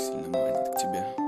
сильно манит к тебе.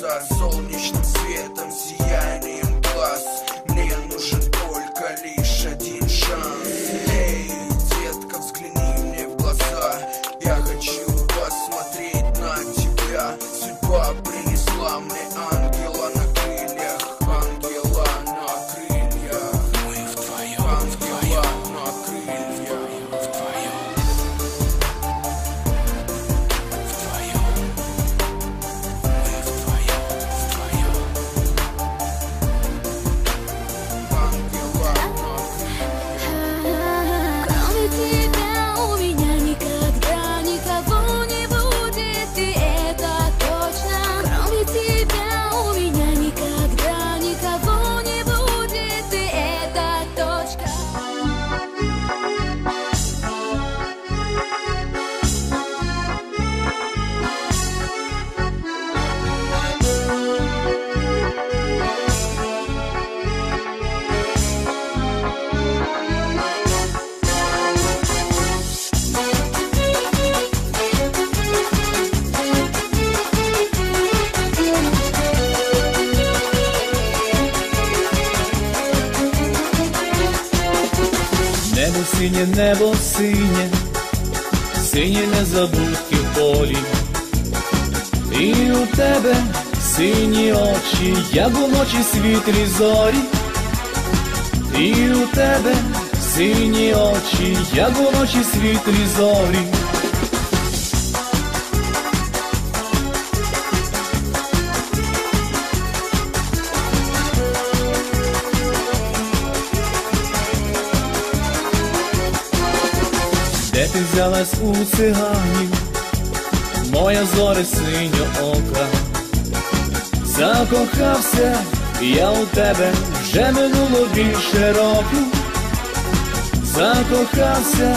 son. Синє, небо синє, сині незабудки в полі. І у тебе сині очі, як у ночі світлі зорі. І у тебе сині очі, як у ночі світлі зорі. Ти взялась у циганів, моя зоре синьо ока, закохався я у тебе вже минуло більше року, закохався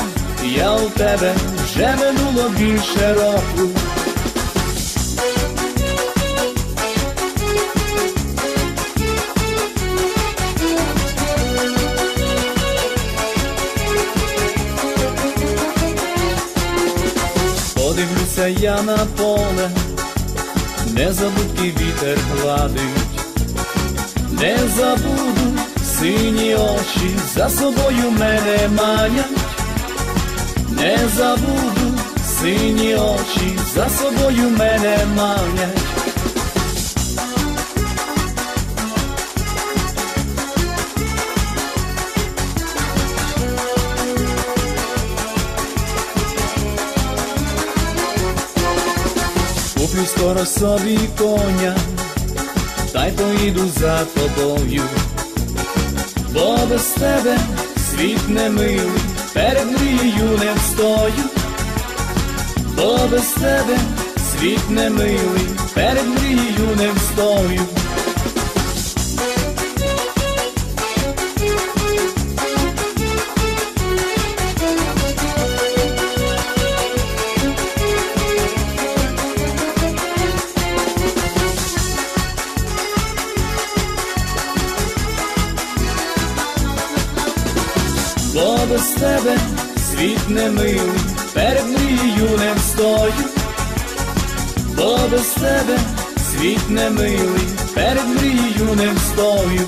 я у тебе вже минуло більше років. Подивлюся я на поле, незабудки вітер гладить, не забуду сині очі за собою мене манять, не забуду сині очі за собою мене манять. Куплю скоро собі коня, та й поїду за тобою, бо без тебе світ не милий, перед мрією не встою, бо без тебе світ не милий, перед мрією не встою. Не милий, перед мрією не встою, бо без тебе світ не милий, перед мрією не встою.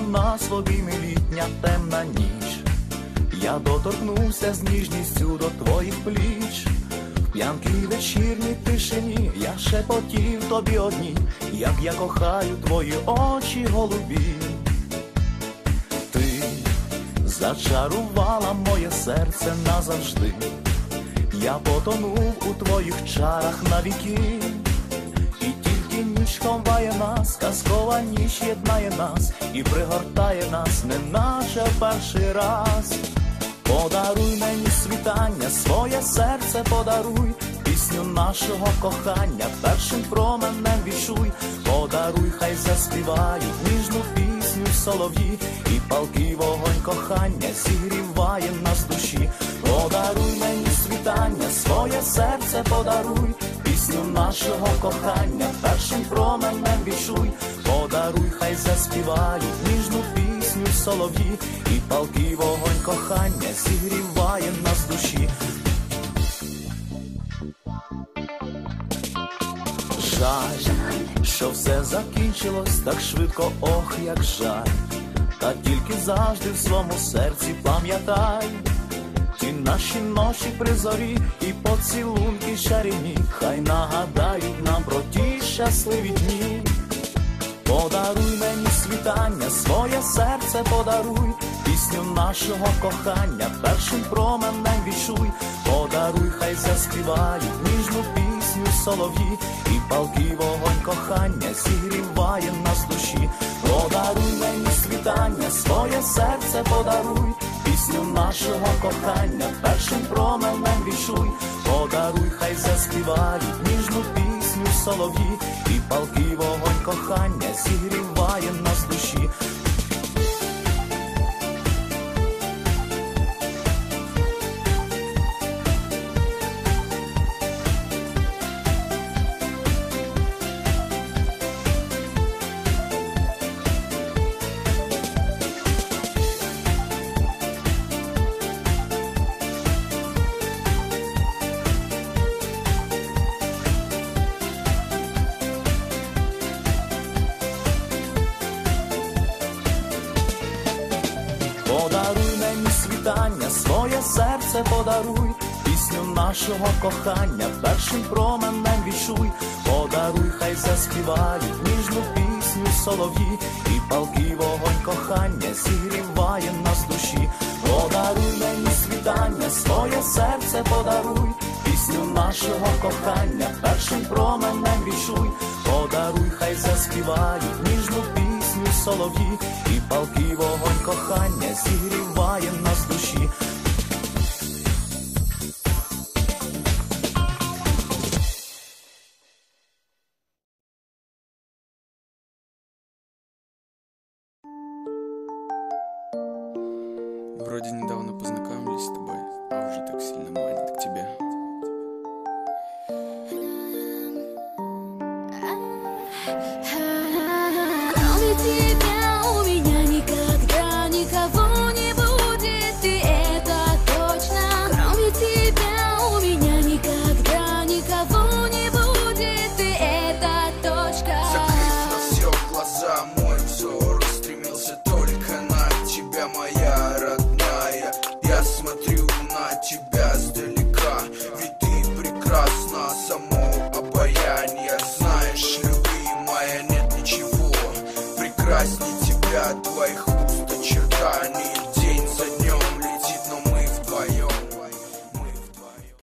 Нас в літня темна ніч. Я доторкнувся з ніжністю до твоїх пліч. В п'янкій вечірній тишині я шепотів тобі одні, як я кохаю твої очі голубі. Ти зачарувала моє серце назавжди. Я потонув у твоїх чарах навіки. Ніч ховає нас, казкова ніч єднає нас і пригортає нас, неначе в перший раз. Подаруй мені світання, своє серце подаруй, пісню нашого кохання, першим променем вішуй, подаруй, хай заспівають ніжну пісню солов'ї, і палкий вогонь кохання зігріває нас душі. Подаруй мені світання, своє серце подаруй, пісню нашого кохання, першим променем вішуй, подаруй, хай заспівають ніжну пісню солов'ї, і палкий вогонь кохання зігріває нас душі. Жаль, що все закінчилось так швидко, ох, як жаль, та тільки завжди в своєму серці пам'ятай. Ті наші ночі при зорі і поцілунки чарівні, хай нагадають нам про ті щасливі дні. Подаруй мені світання, своє серце подаруй, пісню нашого кохання, першим променем вішуй, подаруй, хай заспівають ніжну пісню солов'ї, і палкий вогонь кохання зігріває нас душі. Подаруй мені світання, своє серце подаруй, пісню нашого кохання, першим променем вішуй, подаруй, хай заспівають ніжну пісню солов'ї, і палкий вогонь кохання зігріває нас душі. Світання, своє серце подаруй, пісню нашого кохання, першим променем вішуй, подаруй, хай заспівають ніжну пісню солов'ї, і палкий вогонь кохання зігріває нас душі. Подаруй мені світання, своє серце подаруй, пісню нашого кохання, першим променем вішуй, подаруй, хай заспівають ніжну пісню солов'ї, і палкий вогонь кохання зігріває нас душі. Вроде недавно познакомились с тобой, а уже так сильно манит к тебе.